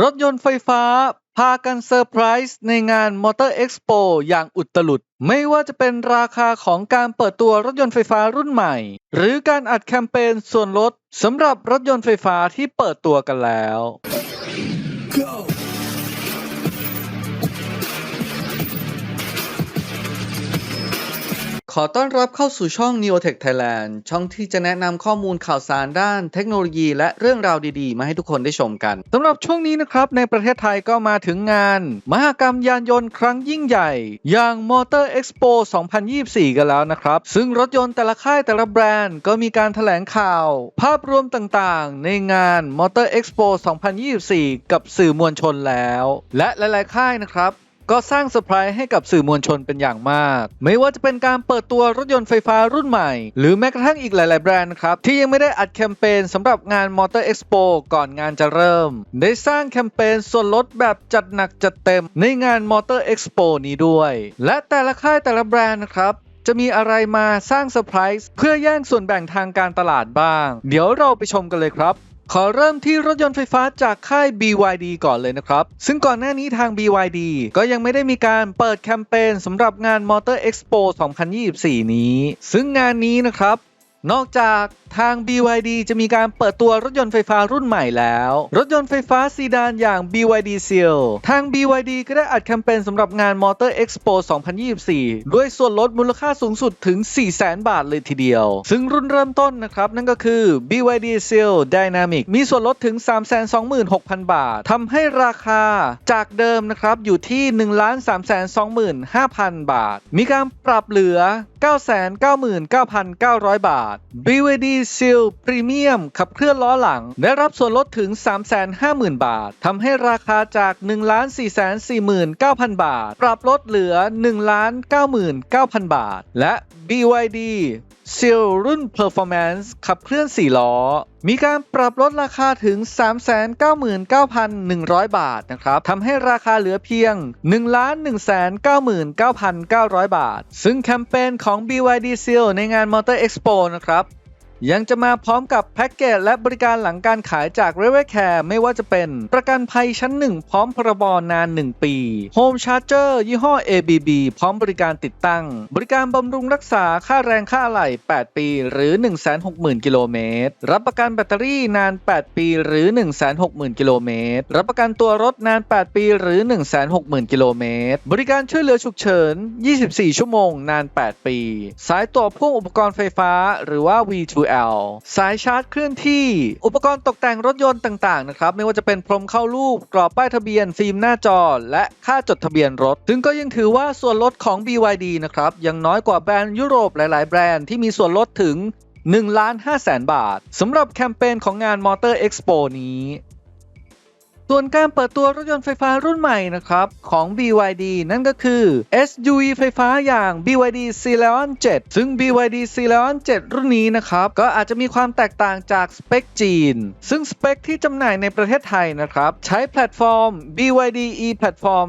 รถยนต์ไฟฟ้า พากันเซอร์ไพรส์ในงานมอเตอร์เอ็กซ์โปอย่างอุตลุด ไม่ว่าจะเป็นราคาของการเปิดตัวรถยนต์ไฟฟ้ารุ่นใหม่ หรือการอัดแคมเปญส่วนลดสำหรับรถยนต์ไฟฟ้าที่เปิดตัวกันแล้ว ขอต้อนรับเข้าสู่ช่อง Neotech Thailand ช่องที่จะแนะนำข้อมูลข่าวสารด้านเทคโนโลยีและเรื่องราวดีๆ มาให้ทุกคนได้ชมกันสำหรับช่วงนี้นะครับ ในประเทศไทยก็มาถึงงาน มหกรรมยานยนต์ครั้งยิ่งใหญ่ อย่าง Motor Expo 2024 กันแล้วนะครับ ซึ่งรถยนต์แต่ละค่ายแต่ละแบรนด์ก็มีการแถลงข่าว ภาพรวมต่างๆ ในงาน Motor Expo 2024 กับสื่อมวลชนแล้ว และหลายๆ ค่ายนะครับ ก็สร้างเซอร์ไพรส์ให้กับสื่อมวลชนเป็นอย่างมาก ไม่ว่าจะเป็นการเปิดตัวรถยนต์ไฟฟ้ารุ่นใหม่ หรือแม้กระทั่งอีกหลาย ๆ แบรนด์ครับ ที่ยังไม่ได้อัดแคมเปญสำหรับงาน Motor Expo ก่อนงานจะเริ่ม ได้สร้างแคมเปญส่วนลดแบบจัดหนักจัดเต็มในงาน Motor Expo นี้ด้วย และแต่ละค่ายแต่ละแบรนด์นะครับจะมีอะไรมาสร้างเซอร์ไพรส์เพื่อแย่งส่วนแบ่งทางการตลาดบ้าง เดี๋ยวเราไปชมกันเลยครับ ขอเริ่มที่รถยนต์ไฟฟ้าจากค่าย BYD ก่อนเลยนะครับ ซึ่งก่อนหน้านี้ทาง BYD ก็ยังไม่ได้มีการเปิดแคมเปญสำหรับงาน Motor Expo 2024 นี้ ซึ่งงานนี้นะครับ นอกจากทาง BYD จะมีการเปิดตัวรถยนต์ไฟฟ้ารุ่นใหม่แล้ว รถยนต์ไฟฟ้าซีดานอย่าง BYD Seal ทาง BYD ก็ได้อัดแคมเปญสำหรับงาน Motor Expo 2024 ด้วยส่วนลดมูลค่าสูงสุดถึง 400,000 บาทเลยทีเดียว ซึ่งรุ่นเริ่มต้นนะครับ นั่นก็คือ BYD Seal Dynamic มีส่วนลดถึง 326,000 บาททำให้ราคาจากเดิมนะครับอยู่ที่ 1,325,000 บาท มีการปรับเหลือ 999,900 บาทท BYD Seal Premium ขับเคลื่อนล้อหลัง ได้รับส่วนลดถึง 350,000 บาท ทำให้ราคาจาก 1,449,000 บาท ปรับลดเหลือ 1,99,000 บาท และ BYD Seal รุ่น Performance ขับเคลื่อน 4 ล้อ มีการปรับลดราคาถึง 399,100 บาทนะครับทำให้ราคาเหลือเพียง 1,199,900 บาท ซึ่งแคมเปญของ BYD Seal ในงาน Motor Expo นะครับ ยังจะมาพร้อมกับแพ็กเกจและบริการหลังการขายจาก r e v e c a r e ไม่ว่าจะเป็น ประกันภัยชั้น 1 พร้อมพรบนาน 1 ปี Home Charger ยี่ห้อ ABB พร้อมบริการติดตั้ง บริการบำรุงรักษาค่าแรงค่าอะไหล่ 8 ปี หรือ 160,000 กิโลเมตร รับประกันแบตเตอรี่นาน 8 ปีหรือ 160,000 กิโลเมตร รับประกันตัวรถนาน 8 ปีหรือ 160,000 กิโลเมตร บริการช่วยเหลือฉุกเฉิน 24 ชั่วโมง นาน 8 ปี สายต่อพ่วงอุปกรณ์ไฟฟ้า หรือว่า UL สายชาร์จเคลื่อนที่ อุปกรณ์ตกแต่งรถยนต์ต่างๆนะครับไม่ว่าจะเป็นพรมเข้ารูป กรอบป้ายทะเบียน ฟิล์มหน้าจอ และค่าจดทะเบียนรถ ซึ่งก็ยังถือว่าส่วนลดของ BYD นะครับยังน้อยกว่าแบรนด์ยุโรปหลายๆ แบรนด์ที่มีส่วนลดถึง1ล้าน5แสนบาทสำหรับแคมเปญของงาน Motor Expo นี้ ส่วนการเปิดตัวรถยนต์ไฟฟ้ารุ่นใหม่นะครับของ BYD นั่นก็คือ SUV ไฟฟ้าอย่าง BYD c l e o n 7 ซึ่ง BYD c l e o n 7 รุ่นนี้นะครับ ก็อาจจะมีความแตกต่างจากสเปคจีน ซึ่งสเปคที่จำหน่ายในประเทศไทยนะครับ ใช้แพลตฟอร์ม BYD e Platform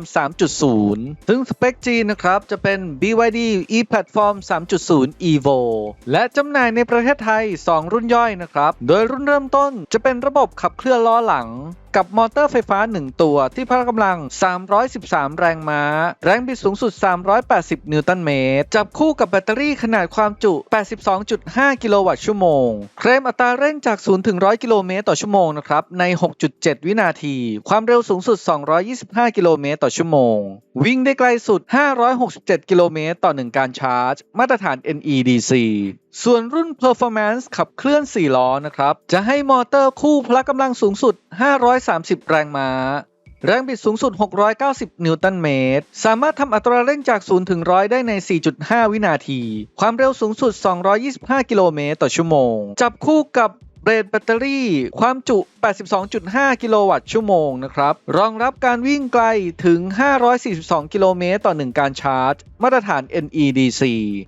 3.0 ซึ่งสเปคจีนนะครับ จะเป็น BYD e Platform 3.0 Evo และจำหน่ายในประเทศไทย 2 รุ่นย่อยนะครับ โดยรุ่นเริ่มต้นจะเป็นระบบขับเคลื่อนล้อหลัง กับมอเตอร์ไฟฟ้า 1 ตัวที่พละกำลัง 313 แรงม้า แรงบิดสูงสุด 380 นิวตันเมตร จับคู่กับแบตเตอรี่ขนาดความจุ 82.5 กิโลวัตต์ชั่วโมง เคลมอัตราเร่งจาก 0 ถึง 100 กิโลเมตรต่อชั่วโมงนะครับ ใน 6.7 วินาที ความเร็วสูงสุด 225 กิโลเมตรต่อชั่วโมง วิ่งได้ไกลสุด 567 กิโลเมตรต่อ 1 การชาร์จ มาตรฐาน NEDC ส่วนรุ่น Performance ขับเคลื่อน 4 ล้อนะครับ จะให้มอเตอร์คู่พละกำลังสูงสุด 530 แรงม้า แรงบิดสูงสุด 690 นิวตันเมตร สามารถทำอัตราเร่งจาก 0 ถึง 100 ได้ใน 4.5 วินาที ความเร็วสูงสุด 225 กิโลเมตรต่อชั่วโมง จับคู่กับ เรดแบตเตอรี่ ความจุ 82.5 กิโลวัตต์ชั่วโมงนะครับ รองรับการวิ่งไกลถึง 542 กิโลเมตรต่อ 1 การชาร์จ มาตรฐาน NEDC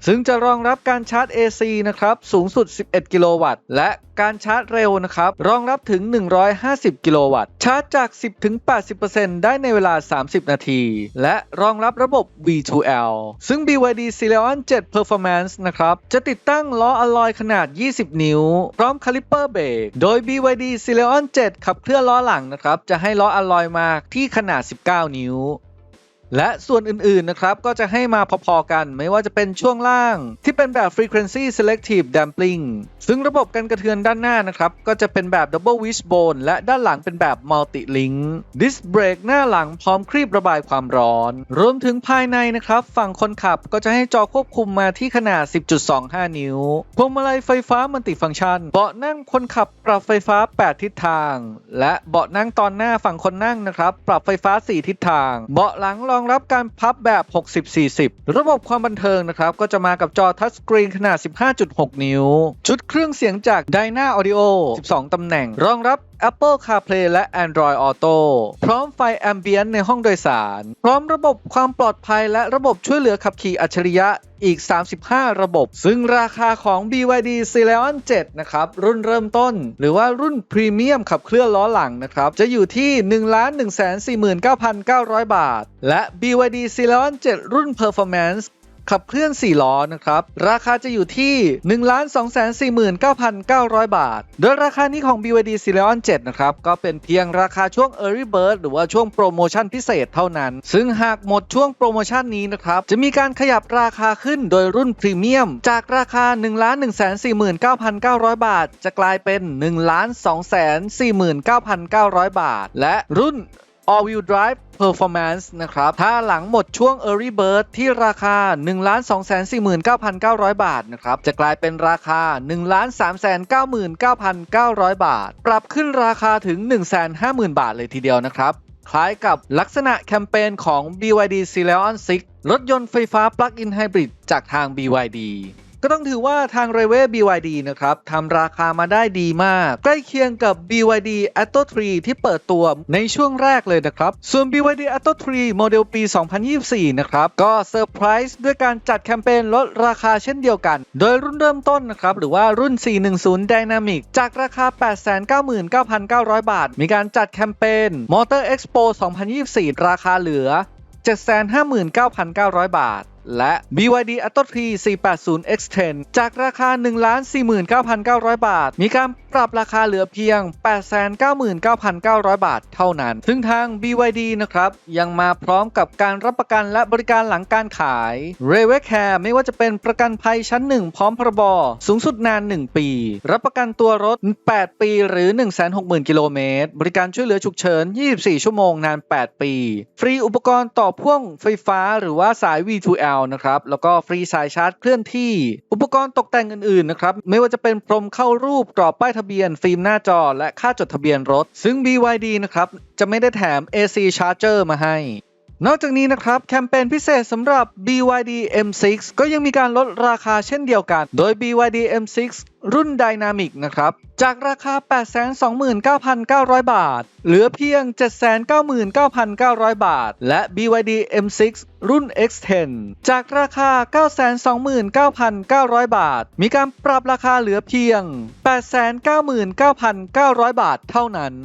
ซึ่งจะรองรับการชาร์จ AC นะครับ สูงสุด 11 กิโลวัตต์ และการชาร์จเร็วนะครับ รองรับถึง 150 กิโลวัตต์ ชาร์จจาก 10-80%ได้ในเวลา 30 นาที และรองรับระบบ V2L ซึ่ง BYD c l e o n 7 Performance นะครับ จะติดตั้งล้ออะลอยขนาด 20 นิ้ว พร้อมคาลิเปอร์ Super Brake โดย BYD c e l e o n 7 ขับเคลื่อนล้อหลังนะครับ จะให้ล้ออลลอยมาที่ขนาด 19 นิ้ว และส่วนอื่นๆนะครับก็จะให้มาพอๆกันไม่ว่าจะเป็นช่วงล่าง ที่เป็นแบบ Frequency Selective dampling ซึ่งระบบการกระเทือนด้านหน้านะครับ ก็จะเป็นแบบ Double Wishbone และด้านหลังเป็นแบบ Multi Link Disc Brake หน้าหลังพร้อมครีบระบายความร้อน รวมถึงภายในนะครับ ฝั่งคนขับก็จะให้จอควบคุมมาที่ขนาด 10.25 นิ้วพวงมาลัยไฟฟ้ามัลติฟังก์ชัน เบาะนั่งคนขับปรับไฟฟ้า 8 ทิศทาง และเบาะนั่งตอนหน้าฝั่งคนนั่งนะครับ ปรับไฟฟ้า 4 ทิศทาง เบาะหลังรอองรับการพับแบบ 60-40 ระบบความบันเทิงนะครับ ก็จะมากับจอทัชสกรีนขนาด 15.6 นิ้ว ชุดเครื่องเสียงจาก Dyna Audio 12 ตำแหน่ง รองรับ Apple CarPlay และ Android Auto พร้อมไฟแอมเบียนในห้องโดยสาร พร้อมระบบความปลอดภัยและระบบช่วยเหลือขับขี่อัจฉริยะอีก 35 ระบบ ซึ่งราคาของ BYD Celeron 7 นะครับ รุ่นเริ่มต้น หรือว่ารุ่นพรีเมียมขับเคลื่อนล้อหลังนะครับ จะอยู่ที่ 1,149,900 บาท และ BYD Celeron 7 รุ่น Performance ขับเคลื่อน 4 ล้อนะครับ ราคาจะอยู่ที่ 1,249,900 บาท โดยราคานี้ของ BYD c e l e o n 7 นะครับ ก็เป็นเพียงราคาช่วง Early Bird หรือว่าช่วงโปรโมชั่นพิเศษเท่านั้น ซึ่งหากหมดช่วงโปรโมชั่นนี้นะครับ จะมีการขยับราคาขึ้นโดยรุ่นพรีเมียม จากราคา 1,149,900 บาท จะกลายเป็น 1,249,900 บาท และรุ่น All Wheel Drive Performance นะครับ ถ้าหลังหมดช่วง Early Bird ที่ราคา 1,249,900 บาทนะครับ จะกลายเป็นราคา 1,399,900 บาท ปรับขึ้นราคาถึง 150,000 บาทเลยทีเดียวนะครับ คล้ายกับลักษณะแคมเปญของ BYD c e l e o n 6 รถยนต์ไฟฟ้า Plug-in Hybrid จากทาง BYD ก็ต้องถือว่าทาง r a i l w a y BYD นะครับทำราคามาได้ดีมาก ใกล้เคียงกับ BYD Atto 3 ที่เปิดตัวในช่วงแรกเลยนะครับ ส่วน BYD Atto 3 โมเดลปี 2024 นะครับ ก็เซอร์ไพรส์ด้วยการจัดแคมเปญลดราคาเช่นเดียวกัน โดยรุ่นเริ่มต้นนะครับ หรือว่ารุ่น 410 Dynamic จากราคา 899,900 บาท มีการจัดแคมเปญ Motor Expo 2024 ราคาเหลือ 759,900 บาท และ BYD Atto 3 480 X10 จากราคา 1,49,900 บาท มีการปรับราคาเหลือเพียง 899,900 บาทเท่านั้น ซึ่งทาง BYD นะครับ ยังมาพร้อมกับการรับประกันและบริการหลังการขาย r a i l w a y Care ไม่ว่าจะเป็นประกันภัยชั้น 1 พร้อมพรบ สูงสุดนาน 1 ปี รับประกันตัวรถ 8 ปีหรือ 160,000 กิโลเมตร บริการช่วยเหลือฉุกเฉิน 24 ชั่วโมงนาน 8 ปี ฟรีอุปกรณ์ต่อพ่วงไฟฟ้าหรือว่าสาย V2L นะครับ แล้วก็ฟรีสายชาร์จเคลื่อนที่ อุปกรณ์ตกแต่งอื่นๆนะครับ ไม่ว่าจะเป็นพรมเข้ารูปกรอบป้ายทะเบียน ฟิล์มหน้าจอ และค่าจดทะเบียนรถ ซึ่ง BYD นะครับ จะไม่ได้แถม AC Charger มาให้ นอกจากนี้นะครับ แคมเปญพิเศษสำหรับ BYD M6 ก็ยังมีการลดราคาเช่นเดียวกัน โดย BYD M6 รุ่น Dynamic นะครับ จากราคา 829,900 บาท เหลือเพียง 799,900 บาท และ BYD M6 รุ่น X10 จากราคา 929,900 บาท มีการปรับราคาเหลือเพียง 899,900 บาทเท่านั้น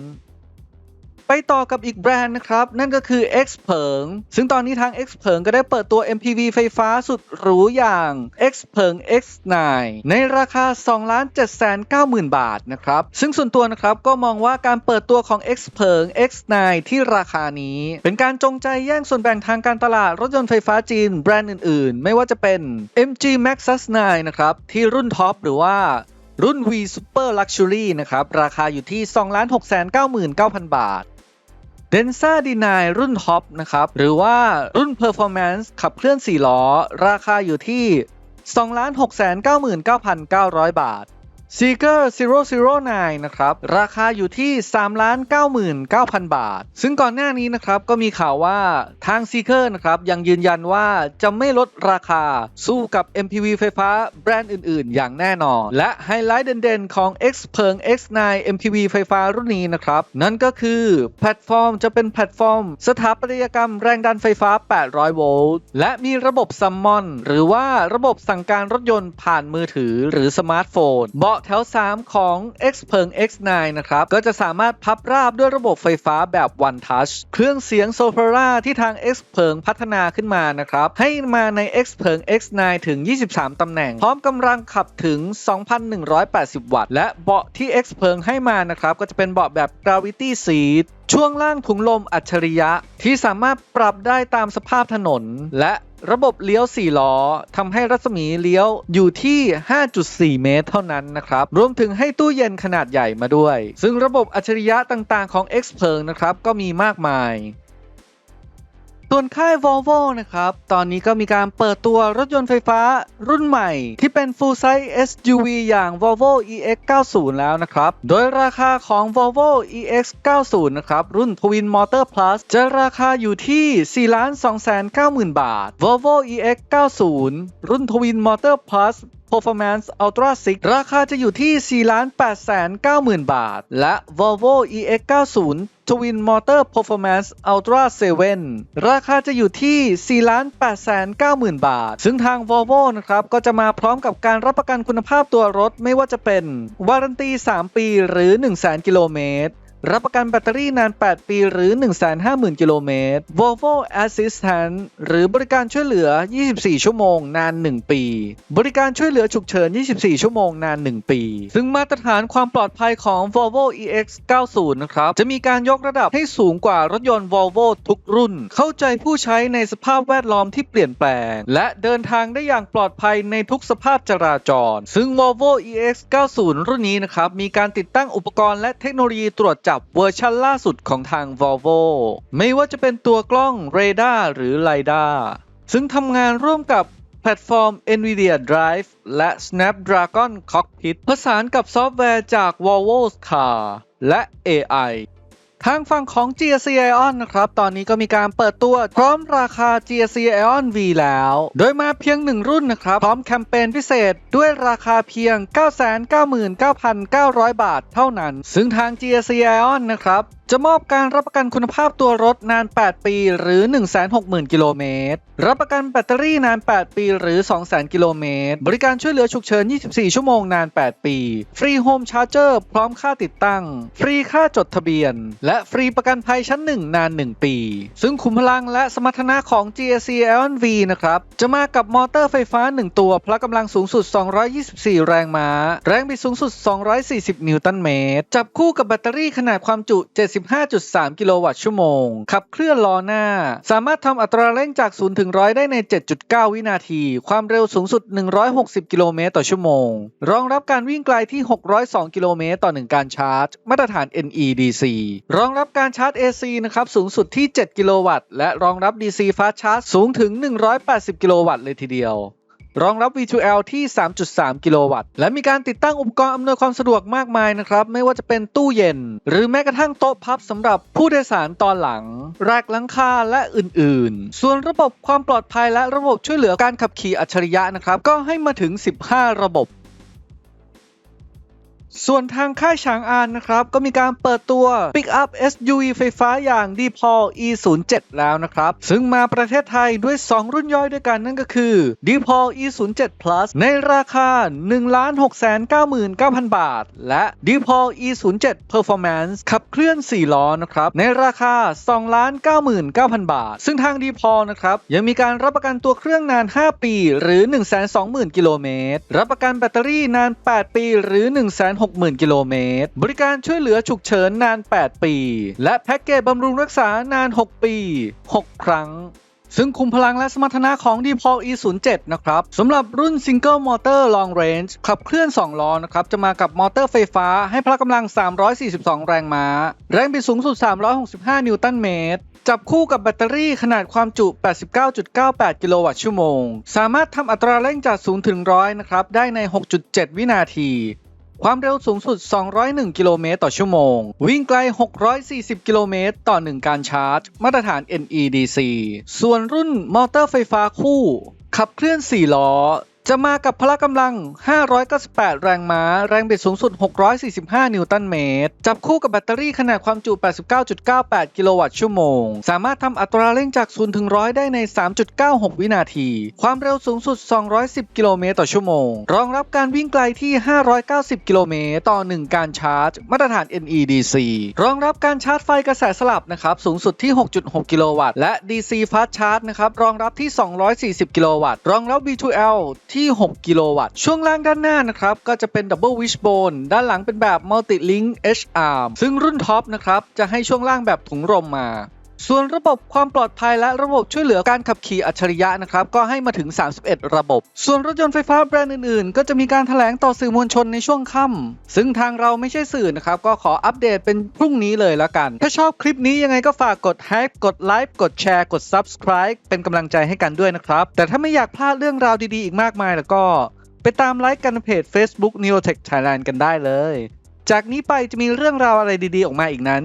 ไปต่อกับอีกแบรนด์นะครับ นั่นก็คือ X เผิงซึ่งตอนนี้ทาง X เผิงก็ได้เปิดตัว MPV ไฟฟ้าสุดหรูอย่าง X เผิง X9 ในราคา 2,790,000 บาทนะครับ ซึ่งส่วนตัวนะครับก็มองว่าการเปิดตัวของ X เผิง X9 ที่ราคานี้ เป็นการจงใจแย่งส่วนแบ่งทางการตลาดรถยนต์ไฟฟ้าจีนแบรนด์อื่นๆ ไม่ว่าจะเป็น MG Maxus 9นะครับที่รุ่นท็อปหรือว่ารุ่น V Super Luxury นะครับ ราคาอยู่ที่ 2,699,000 บาท เดนซ่าดีนายรุ่นท็อปนะครับ หรือว่ารุ่น Performance ขับเคลื่อน 4 ล้อ ราคาอยู่ที่ 2,699,900 บาท Seeker 009 นะครับ ราคาอยู่ที่ 3,99,000 บาท ซึ่งก่อนหน้านี้นะครับ ก็มีข่าวว่าทาง Seeker นะครับ ยังยืนยันว่าจะไม่ลดราคาสู้กับ MPV ไฟฟ้าแบรนด์อื่นๆ อย่างแน่นอน และไฮไลท์เด่นๆ ของ X เพิง X9 MPV ไฟฟ้ารุ่นนี้นะครับ นั่นก็คือแพลตฟอร์มจะเป็นแพลตฟอร์ม สถาปัตยกรรมแรงดันไฟฟ้า 800 โวลต์และมีระบบซัมมอนหรือว่าระบบสั่งการรถยนต์ผ่านมือถือหรือสมาร์ทโฟนเบาะแถว 3 ของ X เพิง X9 นะครับ ก็จะสามารถพับราบด้วยระบบไฟฟ้าแบบ One Touch เครื่องเสียง Sopra ที่ทาง X เพิงพัฒนาขึ้นมานะครับ ให้มาใน X เพิง X9 ถึง 23 ตำแหน่ง พร้อมกำลังขับถึง 2,180 วัตต์ และเบาะที่ X เพิงให้มานะครับ ก็จะเป็นเบาะแบบ Gravity Seat ช่วงล่างถุงลมอัจฉริยะที่สามารถปรับได้ตามสภาพถนน และ ระบบเลี้ยว 4 ล้อทำให้รัศมีเลี้ยวอยู่ที่ 5.4 เมตรเท่านั้นนะครับ รวมถึงให้ตู้เย็นขนาดใหญ่มาด้วย ซึ่งระบบอัจฉริยะต่างๆของ X เพิงนะครับ ก็มีมากมาย ส่วนค่าย Volvo นะครับ ตอนนี้ก็มีการเปิดตัวรถยนต์ไฟฟ้ารุ่นใหม่ ที่เป็น full size SUV อย่าง Volvo EX90 แล้วนะครับ โดยราคาของ Volvo EX90 นะครับ รุ่น Twin Motor Plus จะราคาอยู่ที่ 4,290,000บาท Volvo EX90 รุ่น Twin Motor Plus Performance Ultra 6 ราคาจะอยู่ที่ 4,890,000 บาท และ Volvo EX90 Twin Motor Performance Ultra 7 ราคาจะอยู่ที่ 4,890,000 บาท ซึ่งทาง Volvo นะครับ ก็จะมาพร้อมกับการรับประกันคุณภาพตัวรถไม่ว่าจะเป็น วารันตี 3 ปีหรือ 100,000 กิโลเมตร รับประกันแบตเตอรี่นาน 8 ปีหรือ 150,000 กิโลเมตร Volvo Assistant หรือบริการช่วยเหลือ 24 ชั่วโมง นาน 1 ปี บริการช่วยเหลือฉุกเฉิน 24 ชั่วโมง นาน 1 ปี ซึ่งมาตรฐานความปลอดภัยของ Volvo EX90 นะครับ จะมีการยกระดับให้สูงกว่ารถยนต์ Volvo ทุกรุ่น เข้าใจผู้ใช้ในสภาพแวดล้อมที่เปลี่ยนแปลง และเดินทางได้อย่างปลอดภัยในทุกสภาพจราจร ซึ่ง Volvo EX90 รุ่นนี้นะครับ มีการติดตั้งอุปกรณ์และเทคโนโลยีตรวจจับเวอร์ชันล่าสุดของทาง Volvo ไม่ว่าจะเป็นตัวกล้องเรดาร์หรือไลดาร์ซึ่งทำงานร่วมกับแพลตฟอร์ม NVIDIA Drive และ Snapdragon Cockpit ผสานกับซอฟต์แวร์จาก Volvo Car และ AI ทางฝั่งของ GSC Ion นะครับ ตอนนี้ก็มีการเปิดตัวพร้อมราคา GSC Ion V แล้ว โดยมาเพียงหนึ่งรุ่นนะครับ พร้อมแคมเปญพิเศษด้วยราคาเพียง 999,900 บาทเท่านั้น ซึ่งทาง GSC Ion นะครับ จะมอบการรับประกันคุณภาพตัวรถนาน 8 ปี หรือ 160,000 กิโลเมตร รับประกันแบตเตอรี่นาน 8 ปี หรือ 200,000 กิโลเมตร บริการช่วยเหลือฉุกเฉิน 24 ชั่วโมงนาน 8 ปี ฟรีโฮมชาร์เจอร์พร้อมค่าติดตั้ง ฟรีค่าจดทะเบียน และฟรีประกันภัยชั้น 1 นาน 1 ปี ซึ่งขุมพลังและสมรรถนะของ GSC Ion V นะครับ จะมากับมอเตอร์ไฟฟ้า 1 ตัว พละกำลังสูงสุด 224 แรงม้า แรงบิดสูงสุด 240 นิวตันเมตร จับคู่กับแบตเตอรี่ขนาดความจุ 70 75.3 กิโลวัตต์ชั่วโมง ขับเคลื่อนล้อหน้า สามารถทำอัตราเร่งจาก 0 ถึง 100 ได้ใน 7.9 วินาที ความเร็วสูงสุด 160 กิโลเมตรต่อชั่วโมง รองรับการวิ่งไกลที่ 602 กิโลเมตรต่อ 1 การชาร์จ มาตรฐาน NEDC รองรับการชาร์จ AC นะครับ สูงสุดที่ 7 กิโลวัตต์ และรองรับ DC Fast Charge สูงถึง 180 กิโลวัตต์เลยทีเดียว รองรับ V2L ที่ 3.3 กิโลวัตต์ และมีการติดตั้งอุปกรณ์อำนวยความสะดวกมากมายนะครับ ไม่ว่าจะเป็นตู้เย็น หรือแม้กระทั่งโต๊ะพับสำหรับผู้โดยสารตอนหลัง แรกหลังคาและอื่นๆ ส่วนระบบความปลอดภัยและระบบช่วยเหลือการขับขี่อัจฉริยะนะครับ ก็ให้มาถึง 15 ระบบ ส่วนทางค่ายฉางอานนะครับ ก็มีการเปิดตัว Pick Up SUV ไฟฟ้าอย่าง d p o l E07 แล้วนะครับ ซึ่งมาประเทศไทยด้วย 2 รุ่นย่อยด้วยกันนั่นก็คือ d p o l E07 Plus ในราคา 1,699,000 บาท และ d p o l E07 Performance ขับเคลื่อน 4 ล้อนะครับ ในราคา 2,99,000 บาท ซึ่งทาง d p o l นะครับ ยังมีการรับประกันตัวเครื่องนาน 5 ปี หรือ 120,000 กิโลเมตรรับประกันแบตเตอรี่นาน 8 ปีหรือ 1 6 0 0 0 0 กิโลเมตร บริการช่วยเหลือฉุกเฉินนาน 8 ปี และแพ็กเกจบำรุงรักษานาน 6 ปี 6 ครั้งซึ่งคุมพลังและสมรรถนะของ d p o l E07 นะครับสำหรับรุ่น Single Motor Long Range ขับเคลื่อน 2 ล้อนะครับ จะมากับมอเตอร์ไฟฟ้าให้พละกำลัง 342 แรงม้า แรงบิดสูงสุด 365 นิวตันเมตร จับคู่กับแบตเตอรี่ขนาดความจุ 89.98 กิโลวัตต์ชั่วโมง สามารถทำอัตราเร่งจาก0ถึง100 นะครับ ได้ใน 6.7 วินาที ความเร็วสูงสุด 201 กิโลเมตรต่อชั่วโมง วิ่งไกล 640 กิโลเมตรต่อ 1 การชาร์จ มาตรฐาน NEDC ส่วนรุ่นมอเตอร์ไฟฟ้าคู่ ขับเคลื่อน 4 ล้อ จะมากับพละกำลัง 598 แรงม้า แรงบิดสูงสุด 645 นิวตันเมตร จับคู่กับแบตเตอรี่ขนาดความจุ 89.98 กิโลวัตต์ชั่วโมง สามารถทำอัตราเร่งจาก 0 ถึง 100 ได้ใน 3.96 วินาที ความเร็วสูงสุด 210 กิโลเมตรต่อชั่วโมง รองรับการวิ่งไกลที่ 590 กิโลเมตรต่อ 1 การชาร์จ มาตรฐาน NEDC รองรับการชาร์จไฟกระแสสลับนะครับ สูงสุดที่ 6.6 กิโลวัตต์ และ DC Fast Charge นะครับ รองรับที่ 240 กิโลวัตต์ รองรับ V2L ที่ 6 กิโลวัตต์ ช่วงล่างด้านหน้านะครับ ก็จะเป็น Double Wishbone ด้านหลังเป็นแบบ Multi Link H arm ซึ่งรุ่นท็อปนะครับ จะให้ช่วงล่างแบบถุงลมมา ส่วนระบบความปลอดภัยและระบบช่วยเหลือการขับขี่อัจฉริยะนะครับก็ให้มาถึง 31 ระบบ ส่วนรถยนต์ไฟฟ้าแบรนด์อื่นๆ ก็จะมีการถแถลงต่อสื่อมวลชนในช่วงค่ำซึ่งทางเราไม่ใช่สื่อนะครับ ก็ขออัปเดตเป็นพรุ่งนี้เลยละกัน ถ้าชอบคลิปนี้ยังไงก็ฝากกดแฮกกดไลค์กดแชร์กด Subscribe เป็นกำลังใจให้กันด้วยนะครับ แต่ถ้าไม่อยากพลาดเรื่องราวดีๆอีกมากมายแล้วก็ ไปตามไลค์กันในเพจ Facebook Neotech Thailand กันได้เลย จากนี้ไปจะมีเรื่องราวอะไรดีๆ ออกมาอีกนั้น